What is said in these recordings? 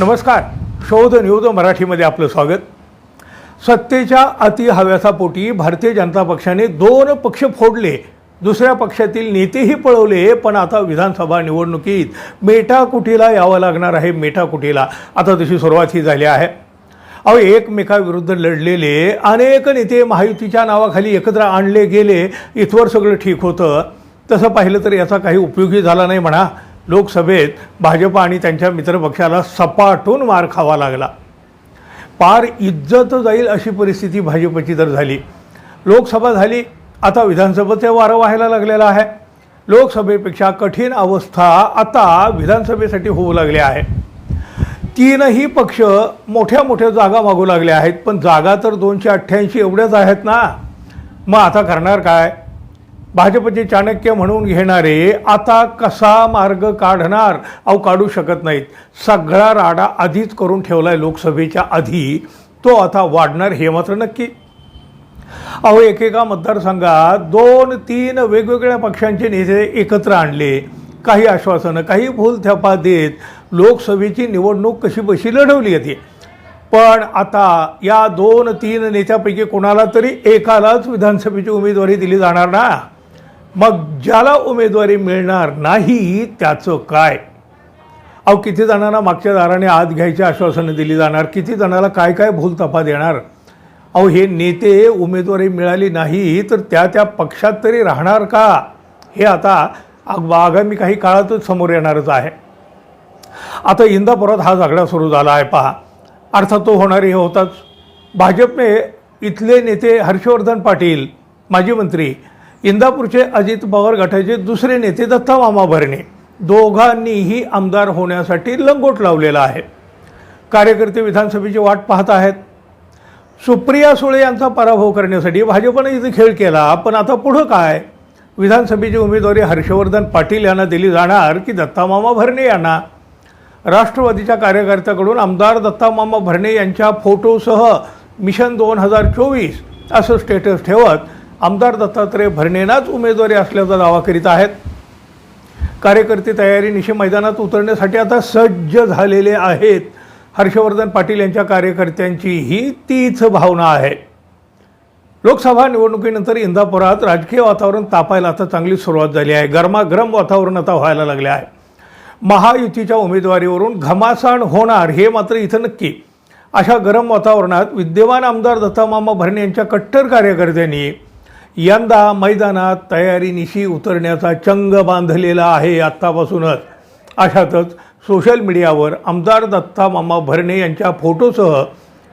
नमस्कार. शोध न्यूज मराठीमध्ये आपलं स्वागत. सत्तेच्या अति हव्यासा पोटी भारतीय जनता पक्षाने दोन पक्ष फोडले. दुसऱ्या पक्षातील नेतेही पळवले पण आता विधानसभा निवडणुकीत मेटाकुटीला यावं लागणार आहे? मेटाकुटीला आता तशी सुरुवात ही झाली आहे. अहो एकमेकाविरुद्ध लढलेले अनेक नेते महायुतीच्या नावाखाली एकत्र आणले गेले. इथवर सगळं ठीक होतं. तसं पाहिलं तर याचा काही उपयोगी झाला नाही म्हणा. लोकसभेत भाजप आणि त्यांच्या मित्रपक्षाला सपाटून मार खावा लागला. पार इज्जत जाईल अशी परिस्थिती भाजपची तर झाली. लोकसभा झाली आता विधानसभेचे वारं व्हायला लागलेलं आहे. लोकसभेपेक्षा कठीण अवस्था आता विधानसभेसाठी होऊ लागली आहे तीनही पक्ष मोठ्या मोठ्या जागा मागू लागल्या आहेत पण जागा तर दोनशे अठ्ठ्याऐंशी एवढ्याच आहेत ना? मग आता करणार काय? भाजपचे चाणक्य म्हणून घेणारे आता कसा मार्ग काढणार? अहो काढू शकत नाहीत. सगळा राडा आधीच करून ठेवला आहे लोकसभेच्या आधी. तो आता वाढणार हे मात्र नक्की. अहो एकेका मतदारसंघात दोन तीन वेगवेगळ्या पक्षांचे नेते एकत्र आणले. काही आश्वासनं काही भूलथ्यापा देत लोकसभेची निवडणूक कशी बशी लढवली होती पण आता या दोन तीन नेत्यापैकी कोणाला तरी एकालाच विधानसभेची उमेदवारी दिली जाणार ना? मग ज्याला उमेदवारी मिळणार नाही त्याचं काय? अहो किती जणांना मागच्या दाराने आत घ्यायची आश्वासनं दिली जाणार? किती जणाला काय काय भूलतपा देणार? अहो हे नेते उमेदवारी मिळाली नाही तर त्या त्या पक्षात तरी राहणार का? हे आता आगामी काही काळातच समोर येणारच आहे. आता इंदापुरात हा झगडा सुरू झाला आहे पहा. अर्थात तो होणार हे होताच. भाजपने इथले नेते हर्षवर्धन पाटील माजी मंत्री इंदापूरचे अजित पवार गटाचे दुसरे नेते दत्ता मामा भरणे. दोघांनीही आमदार होण्यासाठी लंगोट लावलेला आहे. कार्यकर्ते विधानसभेची वाट पाहत आहेत. सुप्रिया सुळे यांचा पराभव करण्यासाठी भाजपनं इथे खेळ केला पण आता पुढं काय? विधानसभेची उमेदवारी हर्षवर्धन पाटील यांना दिली जाणार की दत्तामामा भरणे यांना? राष्ट्रवादीच्या कार्यकर्त्याकडून आमदार दत्तामामा भरणे यांच्या फोटोसह मिशन दोन हजार चोवीस असं स्टेटस ठेवत आमदार दत्तात्रय भरणेनाच उमेदवारी असल्याचा दावा करीत आहेत. कार्यकर्ते तयारीनिशी मैदानात उतरण्यासाठी आता सज्ज झालेले आहेत. हर्षवर्धन पाटील यांच्या कार्यकर्त्यांची ही तीच भावना आहे. लोकसभा निवडणुकीनंतर इंदापुरात राजकीय वातावरण तापायला आता चांगली सुरुवात झाली आहे. गरमागरम वातावरण आता व्हायला लागले आहे. महायुतीच्या उमेदवारीवरून घमासाण होणार हे मात्र इथं नक्की. अशा गरम वातावरणात विद्यमान आमदार दत्तामामा भरणे यांच्या कट्टर कार्यकर्त्यांनी यंदा मैदानात तयारीनिशी उतरण्याचा चंग बांधलेला आहे आत्तापासूनच. अशातच सोशल मीडियावर आमदार दत्ता मामा भरणे यांच्या फोटोसह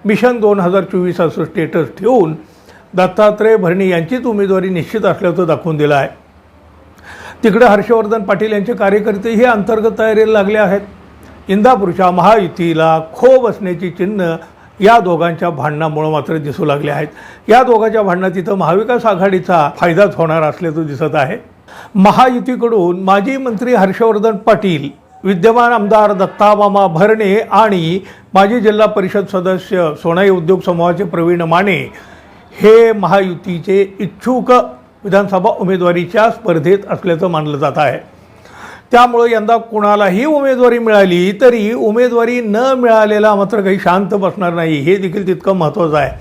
मिशन दोन हजार चोवीस असं स्टेटस ठेवून दत्तात्रय भरणे यांचीच उमेदवारी निश्चित असल्याचं दाखवून दिलं आहे तिकडे हर्षवर्धन पाटील यांचे कार्यकर्तेही अंतर्गत तयारीला लागले आहेत. इंदापूरच्या महायुतीला खो बसण्याची चिन्ह या दोघांच्या भांडणामुळे मात्र दिसू लागले आहेत. या दोघांच्या भांडणात इथं महाविकास आघाडीचा फायदाच होणार असल्याचं दिसत आहे. महायुतीकडून माजी मंत्री हर्षवर्धन पाटील विद्यमान आमदार दत्तामामा भरणे आणि माजी जिल्हा परिषद सदस्य सोनाई उद्योग समूहाचे प्रवीण माने हे महायुतीचे इच्छुक विधानसभा उमेदवारीच्या स्पर्धेत असल्याचं मानलं जात आहे. त्यामुळं यंदा कुणालाही उमेदवारी मिळाली तरी उमेदवारी न मिळालेला मात्र काही शांत बसणार नाही. हे देखील तितकं महत्त्वाचं आहे.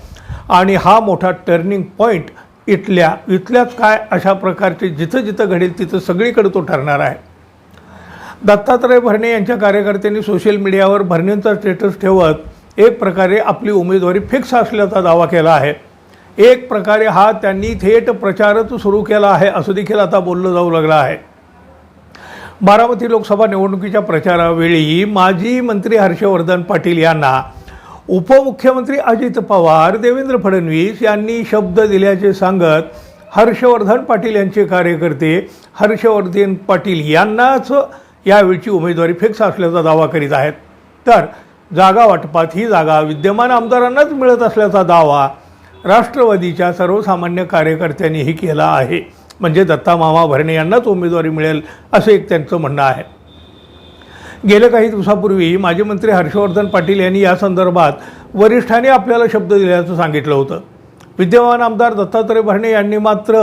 आणि हा मोठा टर्निंग पॉईंट इथल्या इथल्याच काय अशा प्रकारचे जिथं जिथं घडेल तिथं सगळीकडे तो ठरणार आहे. दत्तात्रय भरणे यांच्या कार्यकर्त्यांनी सोशल मीडियावर भरणेंचा स्टेटस ठेवत एक प्रकारे आपली उमेदवारी फिक्स असल्याचा दावा केला आहे. एक प्रकारे हा त्यांनी थेट प्रचारच सुरू केला आहे असं देखील आता बोललं जाऊ लागलं आहे. बारामती लोकसभा निवडणुकीच्या प्रचारावेळी माजी मंत्री हर्षवर्धन पाटील यांना उपमुख्यमंत्री अजित पवार देवेंद्र फडणवीस यांनी शब्द दिल्याचे सांगत हर्षवर्धन पाटील यांचे कार्यकर्ते हर्षवर्धन पाटील यांनाच यावेळची उमेदवारी फिक्स असल्याचा दावा करीत आहेत. तर जागा वाटपात ही जागा विद्यमान आमदारांनाच मिळत असल्याचा दावा राष्ट्रवादीच्या सर्वसामान्य कार्यकर्त्यांनीही केला आहे. म्हणजे दत्ता मामा भरणे यांनाच उमेदवारी मिळेल असं एक त्यांचं म्हणणं आहे. गेल्या काही दिवसापूर्वी माजी मंत्री हर्षवर्धन पाटील यांनी या संदर्भात वरिष्ठांनी आपल्याला शब्द दिल्याचं सांगितलं होतं. विद्यमान आमदार दत्तात्रय भरणे यांनी मात्र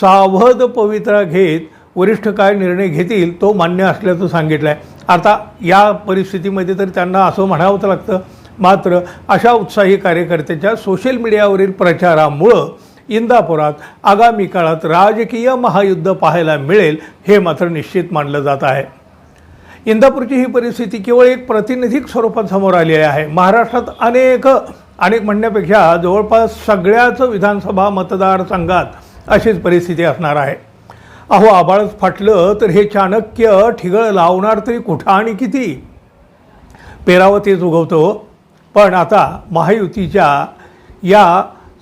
सावध पवित्रा घेत वरिष्ठ काय निर्णय घेतील तो मान्य असल्याचं सांगितलं आहे आता या परिस्थितीमध्ये तर त्यांना असं म्हणावंच लागतं. मात्र अशा उत्साही कार्यकर्त्याच्या सोशल मीडियावरील प्रचारामुळं इंदापुरात आगामी काळात राजकीय महायुद्ध पाहायला मिळेल हे मात्र निश्चित मानलं जात आहे. इंदापूरची ही परिस्थिती केवळ एक प्रातिनिधिक स्वरूपात समोर आलेली आहे. महाराष्ट्रात अनेक अनेक म्हणण्यापेक्षा जवळपास सगळ्याच विधानसभा मतदारसंघात अशीच परिस्थिती असणार आहे. अहो आबाळच फाटलं तर हे चाणक्य ठिगळ लावणार तरी कुठं आणि किती? पेरावं तेच उगवतो. पण आता महायुतीच्या या